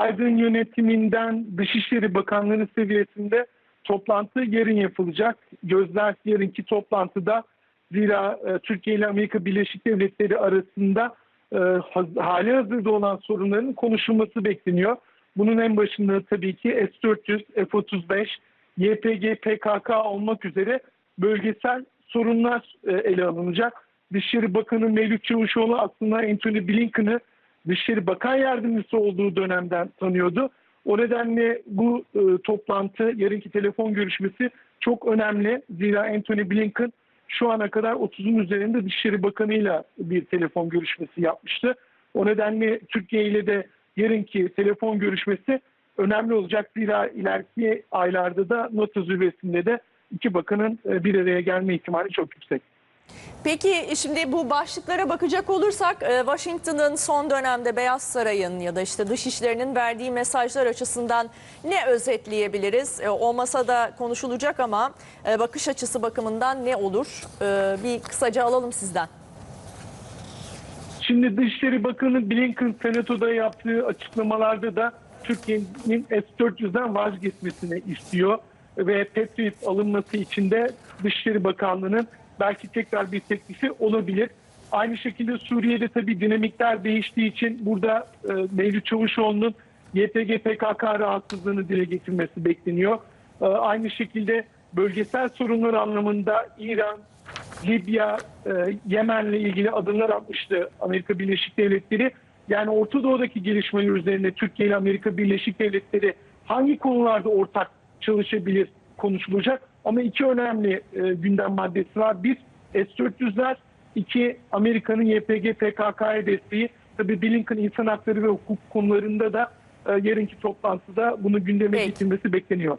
Biden yönetiminden Dışişleri Bakanları seviyesinde toplantı yarın yapılacak. Gözler yarınki toplantıda zira e, Türkiye ile Amerika Birleşik Devletleri arasında e, hali hazırda olan sorunların konuşulması bekleniyor. Bunun en başında tabii ki S-400, F-35, YPG, PKK olmak üzere bölgesel sorunlar e, ele alınacak. Dışişleri Bakanı Mevlüt Çavuşoğlu aslında Anthony Blinken'ı Dışişleri Bakan Yardımcısı olduğu dönemden tanıyordu. O nedenle bu e, toplantı, yarınki telefon görüşmesi çok önemli. Zira Anthony Blinken şu ana kadar 30'un üzerinde Dışişleri Bakanı'yla bir telefon görüşmesi yapmıştı. O nedenle Türkiye ile de yarınki telefon görüşmesi önemli olacak. Zira ileriki aylarda da NATO zirvesinde de iki bakanın e, bir araya gelme ihtimali çok yüksek. Peki şimdi bu başlıklara bakacak olursak e, Washington'ın son dönemde Beyaz Saray'ın ya da işte dışişlerinin verdiği mesajlar açısından ne özetleyebiliriz? E, O masada konuşulacak ama e, bakış açısı bakımından ne olur? Bir kısaca alalım sizden. Şimdi Dışişleri Bakanı Blinken Senato'da yaptığı açıklamalarda da Türkiye'nin S-400'den vazgeçmesini istiyor ve Patriot alınması için de Dışişleri Bakanlığı'nın belki tekrar bir teklifi olabilir. Aynı şekilde Suriye'de tabii dinamikler değiştiği için burada e, Mevlüt Çavuşoğlu'nun YPG PKK rahatsızlığını dile getirmesi bekleniyor. E, aynı şekilde bölgesel sorunlar anlamında İran, Libya, e, Yemen'le ilgili adımlar atmıştı Amerika Birleşik Devletleri. Yani Orta Doğu'daki gelişmeler üzerine Türkiye ile Amerika Birleşik Devletleri hangi konularda ortak çalışabilir konuşulacak. Ama iki önemli e, gündem maddesi var. Bir S-400'ler, iki Amerika'nın YPG PKK'ya desteği. Tabii Blinken insan hakları ve hukuk konularında da e, yarınki toplantıda bunu gündeme Peki. getirmesi bekleniyor.